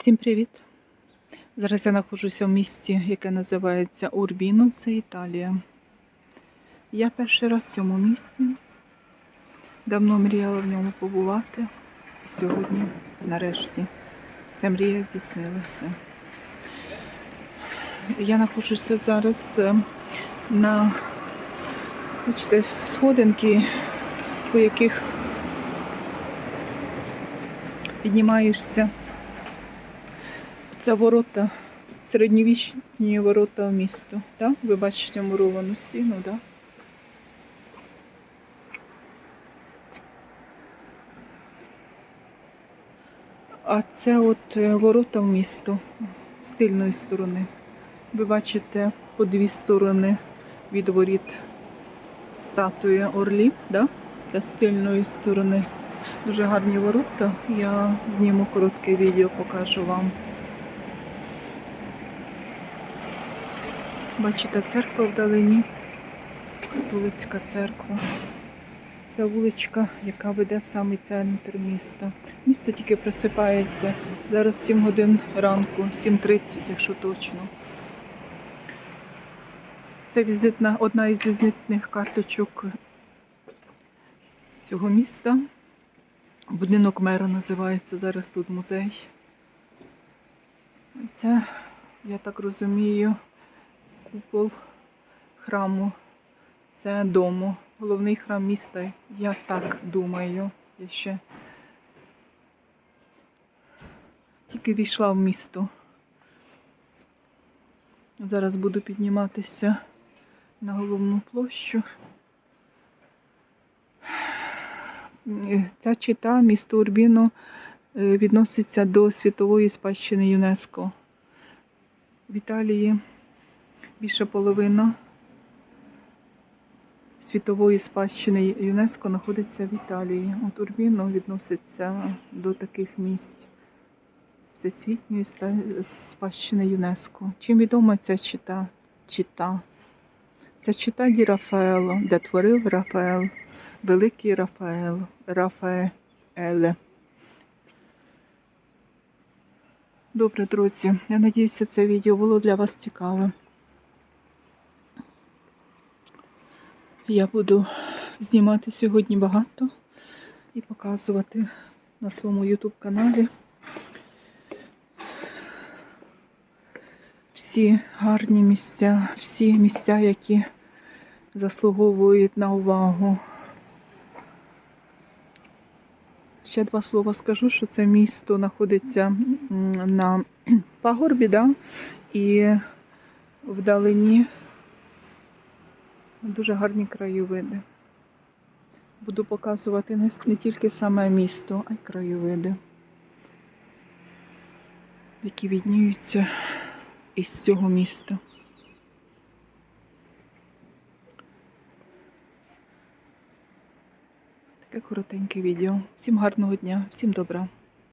Всім привіт! Зараз я знаходжуся в місті, яке називається Урбіно, це Італія. Я перший раз в цьому місті. Давно мріяла в ньому побувати. І сьогодні, нарешті, ця мрія здійснилася. Я знаходжуся зараз е, на бачите, сходинки, по яких піднімаєшся. Це ворота, середньовічні ворота в місто. Так? Ви бачите муровану стіну, так? А це от е, ворота в місто з тильної сторони. Ви бачите по дві сторони від воріт статуї орлів, да? це з тильної сторони. Дуже гарні ворота. Я зніму коротке відео, покажу вам. Бачите, церква вдалині, католицька церква. Це вуличка, яка веде в самий центр міста. Місто тільки просипається. Зараз 7 годин ранку, 7.30, якщо точно. Це візитна, одна із візитних карточок цього міста. Будинок мера називається зараз тут музей. Це, я так розумію, купол храму. Це дому. Головний храм міста. Я так думаю. Я ще тільки війшла в місто. Зараз буду підніматися на головну площу. Ця чита, місто Урбіно, е, відноситься до світової спадщини ЮНЕСКО. В Італії більше половина світової спадщини ЮНЕСКО знаходиться в Італії. От Урбіно відноситься до таких місць всесвітньої спадщини ЮНЕСКо. Чим відома ця чита? чита? Це чита Ді Рафаело, де творив Рафаел. Великий Рафаел, Рафаеле. Добре, друзі. Я надіюся, це відео було для вас цікаве. Я буду знімати сьогодні багато і показувати на своєму YouTube каналі всі гарні місця, всі місця, які заслуговують на увагу. Ще два слова скажу, що це місто знаходиться на пагорбі, да? і вдалині дуже гарні краєвиди. Буду показувати не, не тільки саме місто, а й краєвиди, які відніються із цього міста. Таке коротеньке відео. Всім гарного дня, всім добра.